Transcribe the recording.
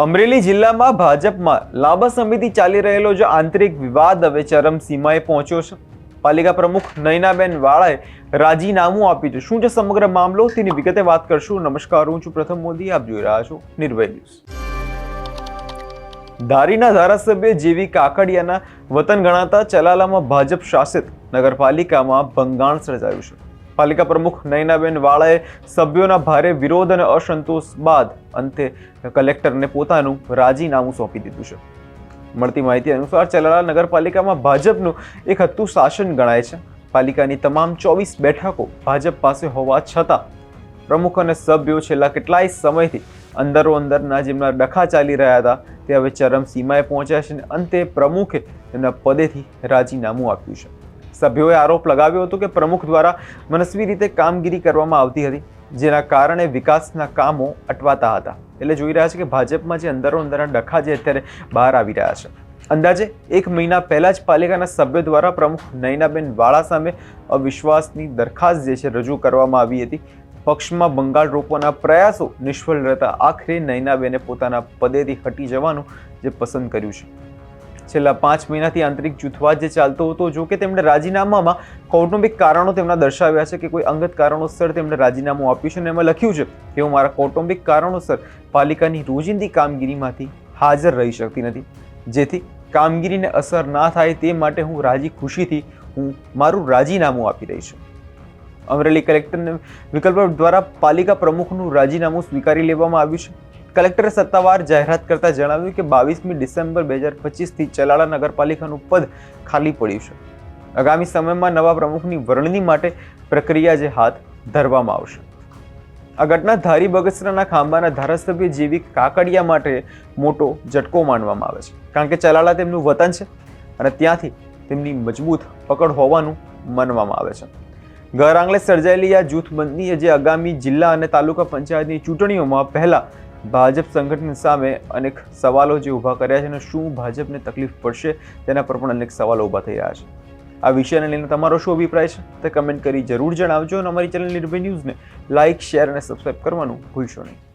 અમરેલી જિલ્લામાં ભાજપમાં લાંબા સમયથી ચાલી રહેલો જે આંતરિક વિવાદ હવે ચરમસીમાએ પહોંચ્યો છે. પાલિકા પ્રમુખ નયનાબેન વાળાએ રાજીનામું આપ્યું છે. શું છે સમગ્ર મામલો? તેની વિગતે વાત કરશું. નમસ્કાર, હું છું પ્રથમ મોદી. આપ જોઈ રહ્યા છો નિર્ભય ન્યૂઝ. ધારીના ધારાસભ્ય જેવી કાકડિયાના વતન ગણાતા ચલાલામાં ભાજપ શાસિત નગરપાલિકામાં ભંગાણ સર્જાયું છે. પાલિકા પ્રમુખ નયનાબેન વાળાએ સભ્યોના ભારે વિરોધ અને અસંતોષ બાદ અંતે કલેક્ટરને પોતાનું રાજીનામું સોંપી દીધું છે. મળતી માહિતી અનુસાર ચલાલા નગરપાલિકામાં ભાજપનું એક હતું શાસન ગણાય છે. પાલિકાની તમામ ચોવીસ બેઠકો ભાજપ પાસે હોવા છતાં પ્રમુખ અને સભ્યો છેલ્લા કેટલાય સમયથી અંદરો અંદરના જેમના ડખા ચાલી રહ્યા હતા, તે હવે ચરમ સીમાએ પહોંચ્યા છે અને અંતે પ્રમુખે તેમના પદેથી રાજીનામું આપ્યું છે. સભ્યોએ આરોપ લગાવ્યો હતો કે પ્રમુખ દ્વારા મનસ્વી રીતે કામગીરી કરવામાં આવતી હતી. જેના કારણે વિકાસના કામો અટવાતા હતા. એટલે જોઈ રહ્યા છે કે ભાજપમાં જે અંદરો અંદરના ડખા જે અત્યારે બહાર આવી રહ્યા છે. અંદાજે એક મહિના પહેલાં જ પાલિકાના સભ્યો દ્વારા પ્રમુખ નયનાબેન વાળા સામે અવિશ્વાસની દરખાસ્ત જે છે રજૂ કરવામાં આવી હતી. પક્ષમાં બંગાળ રોકવાના પ્રયાસો નિષ્ફળ રહેતા આખરે નયનાબેને પોતાના પદેથી હટી જવાનું જે પસંદ કર્યું છે. છેલ્લા પાંચ મહિનાથી આંતરિક જૂથવાદ જે ચાલતો હતો, જો કે તેમણે રાજીનામામાં કૌટુંબિક કારણો તેમના દર્શાવ્યા છે કે કોઈ અંગત કારણોસર તેમણે રાજીનામું આપ્યું છે અને એમાં લખ્યું છે કે હું મારા કૌટુંબિક કારણોસર પાલિકાની રોજિંદી કામગીરીમાંથી હાજર રહી શકતી નથી. જેથી કામગીરીને અસર ના થાય તે માટે હું રાજી ખુશીથી હું મારું રાજીનામું આપી રહી છું. અમરેલી કલેક્ટરને વિકલ્પ દ્વારા પાલિકા પ્રમુખનું રાજીનામું સ્વીકારી લેવામાં આવ્યું છે. કલેક્ટરે સત્તાવાર જાહેરાત કરતા જણાવ્યું કે બાવીસમી ડિસેમ્બર બે હજાર પચીસથી ચલાળા નગરપાલિકાનું પદ ખાલી પડ્યું છે. આગામી સમયમાં નવા પ્રમુખની વરણી માટે પ્રક્રિયા જે હાથ ધરવામાં આવશે. આ ઘટના ધારી બગસરાના ખાંબાના ધારાસભ્ય જેવી કાકડિયા માટે મોટો ઝટકો માનવામાં આવે છે. કારણ કે ચલાળા તેમનું વતન છે અને ત્યાંથી તેમની મજબૂત પકડ હોવાનું માનવામાં આવે છે. ઘર આંગણે સર્જાયેલી આ જૂથબંધી જે આગામી જિલ્લા અને તાલુકા પંચાયતની ચૂંટણીઓમાં પહેલા ભાજપ સંગઠન સામે અનેક સવાલો જે ઊભા કર્યા છે અને શું ભાજપને તકલીફ પડશે તેના પર પણ અનેક સવાલો ઊભા થઈ રહ્યા છે. આ વિષયને લઈને તમારો શું અભિપ્રાય છે તે કમેન્ટ કરી જરૂર જણાવજો અને અમારી ચેનલ નિર્ભય ન્યૂઝને લાઇક, શેર અને સબસ્ક્રાઇબ કરવાનું ભૂલશો નહીં.